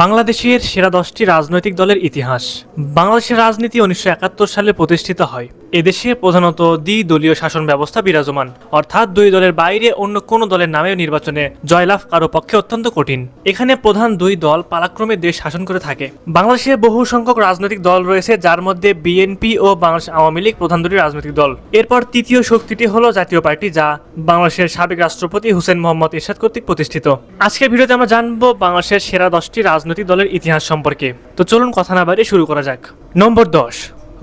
বাংলাদেশের সেরা দশটি রাজনৈতিক দলের ইতিহাস। বাংলাদেশের রাজনীতি উনিশশো একাত্তর সালে প্রতিষ্ঠিত হয়। এদেশে প্রধানত দ্বিদলীয় শাসন ব্যবস্থা বিরাজমান। অর্থাৎ দুই দলের বাইরে অন্য কোনো দলের নামেও নির্বাচনে জয়লাভ কারও পক্ষে অত্যন্ত কঠিন। এখানে প্রধান দুই দল পালাক্রমে দেশ শাসন করে থাকে। বাংলাদেশে বহু সংখ্যক রাজনৈতিক দল রয়েছে, যার মধ্যে বিএনপি ও বাংলাদেশ আওয়ামী লীগ প্রধান দুটি রাজনৈতিক দল। এরপর তৃতীয় শক্তিটি হলো জাতীয় পার্টি, যা বাংলাদেশের সাবেক রাষ্ট্রপতি হুসেন মোহাম্মদ এরশাদ কর্তৃক প্রতিষ্ঠিত। আজকের ভিডিওতে আমরা জানব বাংলাদেশের সেরা দশটি রাজনৈতিক দলের ইতিহাস সম্পর্কে। তো চলুন কথা না বাইরে শুরু করা যাক। নম্বর দশ।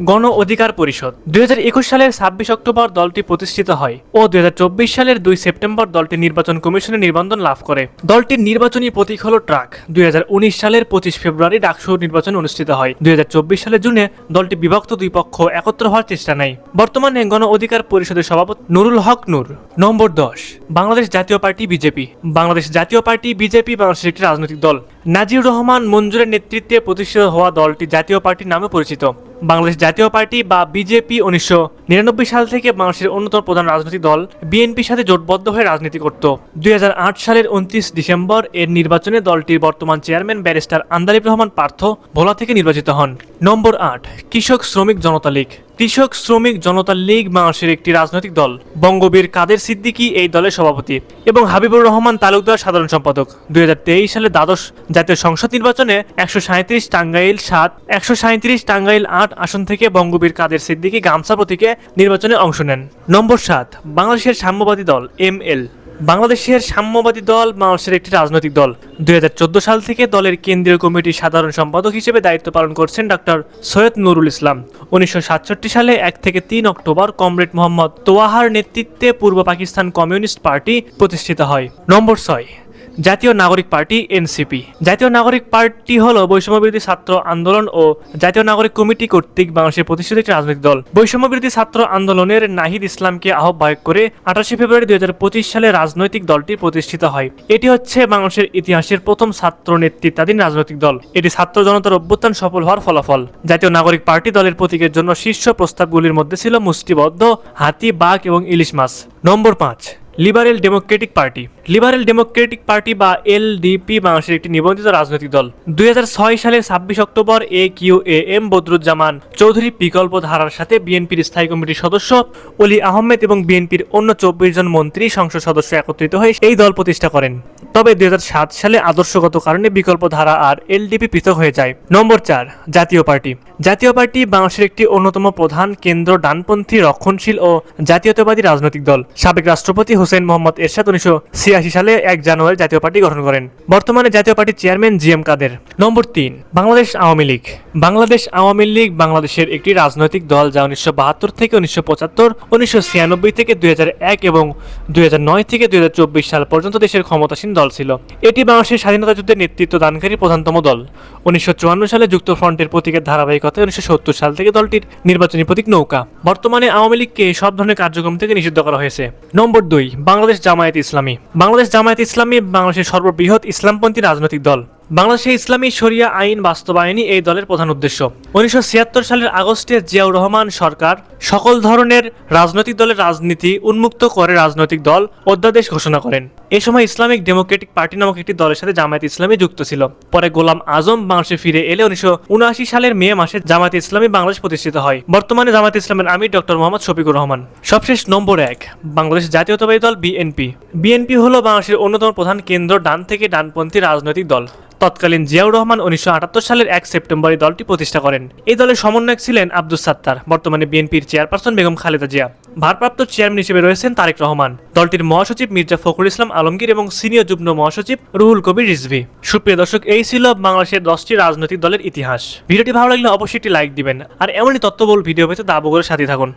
গণ অধিকার পরিষদ। দুই হাজার একুশ সালের ছাব্বিশ অক্টোবর দলটি প্রতিষ্ঠিত হয় ও দুই হাজার চব্বিশ সালের দুই সেপ্টেম্বর দলটি নির্বাচন কমিশনের নিবন্ধন লাভ করে। দলটির নির্বাচনী প্রতীক হল ট্রাক। দুই হাজার উনিশ সালের পঁচিশ ফেব্রুয়ারি ডাকসু নির্বাচন অনুষ্ঠিত হয়। দুই সালের জুনে দলটি বিভক্ত দুই পক্ষ একত্র হওয়ার চেষ্টা নেয়। বর্তমানে গণ অধিকার পরিষদের সভাপতি নুরুল হক নূর। নম্বর দশ, বাংলাদেশ জাতীয় পার্টি বিজেপি। বাংলাদেশ জাতীয় পার্টি বিজেপি বাংলাদেশের একটি রাজনৈতিক দল। নাজির রহমান মঞ্জুরের নেতৃত্বে প্রতিষ্ঠিত হওয়া দলটি জাতীয় পার্টি নামে পরিচিত। বাংলাদেশ জাতীয় পার্টি বা বিজেপি উনিশশো নিরানব্বই সাল থেকে বাংলাদেশের অন্যতম প্রধান রাজনৈতিক দল, বিএনপির সাথে জোটবদ্ধ হয়ে রাজনীতি করত। দুই হাজার আট সালের উনত্রিশ ডিসেম্বর এর নির্বাচনে দলটির বর্তমান চেয়ারম্যান ব্যারিস্টার আন্দারিব রহমান পার্থ ভোলা থেকে নির্বাচিত হন। নম্বর আট, কৃষক শ্রমিক জনতা লীগ। কৃষক, শ্রমিক, জনতা লীগ বাংলাদেশের একটি রাজনৈতিক দল। বঙ্গবীর কাদের সিদ্দিকী এই দলের সভাপতি এবং হাবিবুর রহমান তালুকদার সাধারণ সম্পাদক। দুই হাজার তেইশ সালে দ্বাদশ জাতীয় সংসদ নির্বাচনে একশো সাঁত্রিশ টাঙ্গাইল সাত, একশো সাঁত্রিশ টাঙ্গাইল আট আসন থেকে বঙ্গবীর কাদের সিদ্দিকী গামছা প্রতীকে নির্বাচনে অংশ নেন। নম্বর সাত, বাংলাদেশের সাম্যবাদী দল, এম এল। বাংলাদেশের সাম্যবাদী দল মানুষের একটি রাজনৈতিক দল। দুই হাজার চোদ্দ সাল থেকে দলের কেন্দ্রীয় কমিটির সাধারণ সম্পাদক হিসেবে দায়িত্ব পালন করছেন ডক্টর সৈয়দ নুরুল ইসলাম। উনিশশো সাতষট্টি সালে এক থেকে তিন অক্টোবর কমরেড মোহাম্মদ তোয়াহার নেতৃত্বে পূর্ব পাকিস্তান কমিউনিস্ট পার্টি প্রতিষ্ঠিত হয়। নম্বর ছয় জাতীয় নাগরিক পার্টি, এনসিপি। জাতীয় নাগরিক পার্টি হল বৈষম্যবিরোধী ছাত্র আন্দোলন ও জাতীয় নাগরিক কমিটি কর্তৃক বাংলাদেশের প্রতিষ্ঠিত একটি রাজনৈতিক দল। বৈষম্যবিরোধী ছাত্র আন্দোলনের নাহিদ ইসলামকে আহ্বায়ক করে আঠাশে ফেব্রুয়ারি দুই হাজার পঁচিশ সালে রাজনৈতিক দলটি প্রতিষ্ঠিত হয়। এটি হচ্ছে বাংলাদেশের ইতিহাসের প্রথম ছাত্র নেতৃত্বাধীন রাজনৈতিক দল। এটি ছাত্র জনতার অভ্যুত্থান সফল হওয়ার ফলাফল। জাতীয় নাগরিক পার্টি দলের প্রতীকের জন্য শীর্ষ প্রস্তাবগুলির মধ্যে ছিল মুষ্টিবদ্ধ, হাতি, বাঘ এবং ইলিশ মাছ। নম্বর পাঁচ, liberal democratic party. Liberal democratic party বা এলডিপি বাংলাদেশের একটি নিবন্ধিত রাজনৈতিক দল। দুই সালের ছাব্বিশ October A Q A M Badruzzaman Chowdhury বিকল্প ধারার সাথে বিএনপির স্থায়ী কমিটির সদস্য, অলি আহমেদ এবং বিএনপির অন্য চব্বিশ জন মন্ত্রী সংসদ সদস্য একত্রিত হয়ে এই দল প্রতিষ্ঠা করেন। তবে দুই সালে আদর্শগত কারণে বিকল্প ধারা আর এলডিপি পৃথক হয়ে যায়। নম্বর চার, জাতীয় পার্টি। জাতীয় পার্টি বাংলাদেশের একটি অন্যতম প্রধান কেন্দ্র ডানপন্থী রক্ষণশীল ও জাতীয়তাবাদী রাজনৈতিক দল। সাবেক রাষ্ট্রপতি হোসেন মোহাম্মদ এরশাদ উনিশশো ছিয়াশি সালে এক জানুয়ারি জাতীয় পার্টি গঠন করেন। বর্তমানে জাতীয় পার্টির চেয়ারম্যান জি এম কাদের। নম্বর তিন, বাংলাদেশ আওয়ামী লীগ। বাংলাদেশ আওয়ামী লীগ বাংলাদেশের একটি রাজনৈতিক দল যা উনিশশো বাহাত্তর থেকে উনিশশো পঁচাত্তর, উনিশশো ছিয়ানব্বই থেকে দুই এক এবং দুই নয় থেকে দুই চব্বিশ সাল পর্যন্ত দেশের ক্ষমতাসীন দল ছিল। এটি বাংলাদেশের স্বাধীনতা যুদ্ধের নেতৃত্ব দানকারী প্রধানতম দল। উনিশশো চুয়ান্ন সালে যুক্ত ফ্রন্টের প্রতীকের ধারাবাহিকতায় উনিশশো সত্তর সাল থেকে দলটির নির্বাচনী প্রতীক নৌকা। বর্তমানে আওয়ামী লীগকে সব ধরনের কার্যক্রম থেকে নিষিদ্ধ করা হয়েছে। নম্বর দুই, বাংলাদেশ জামায়াত ইসলামী। বাংলাদেশ জামায়াত ইসলামী বাংলাদেশের সর্ববৃহৎ ইসলামপন্থী রাজনৈতিক দল। বাংলাদেশে ইসলামী শরিয়া আইন বাস্তবায়নই এই দলের প্রধান উদ্দেশ্য। উনিশশো ছিয়াত্তর সালের আগস্টে জিয়াউর রহমান সরকার সকল ধরনের রাজনৈতিক দলের রাজনীতি উন্মুক্ত করে রাজনৈতিক দল অধ্যাদেশ ঘোষণা করেন। এ সময় ইসলামিক ডেমোক্রেটিক পার্টি নামক একটি দলের সাথে জামায়াত ইসলামী যুক্ত ছিল। পরে গোলাম আজম বাংলাদেশে ফিরে এলে উনিশশো উনআশি সালের মে মাসে জামায়াত ইসলামী বাংলাদেশ প্রতিষ্ঠিত হয়। বর্তমানে জামায়াত ইসলামের আমির ডক্টর মোহাম্মদ শফিকুর রহমান। সবশেষ নম্বর এক, বাংলাদেশ জাতীয়তাবাদী দল বিএনপি। বিএনপি হল বাংলাদেশের অন্যতম প্রধান কেন্দ্র ডান থেকে ডানপন্থী রাজনৈতিক দল। তৎকালীন জিয়াউর রহমান উনিশশো আটাত্তর সালের এক সেপ্টেম্বর দলটি প্রতিষ্ঠা করেন। এই দলের সমন্বয়ক ছিলেন আব্দুল সাত্তার। বর্তমানে বিএনপির চেয়ারপারসন বেগম খালেদা জিয়া। ভারপ্রাপ্ত চেয়ারম্যান হিসেবে রয়েছেন তারেক রহমান। দলটির মহাসচিব মির্জা ফখরুল ইসলাম আলমগীর এবং সিনিয়র যুগ্ম মহাসচিব রুহুল কবির রিজভি। সুপ্রিয় দর্শক, এই ছিল বাংলাদেশের দশটি রাজনৈতিক দলের ইতিহাস। ভিডিওটি ভালো লাগলে অবশ্যই একটি লাইক দিবেন। আর এমনই তত্ত্ববল ভিডিও পেতে দাবো করে সাথে থাকুন।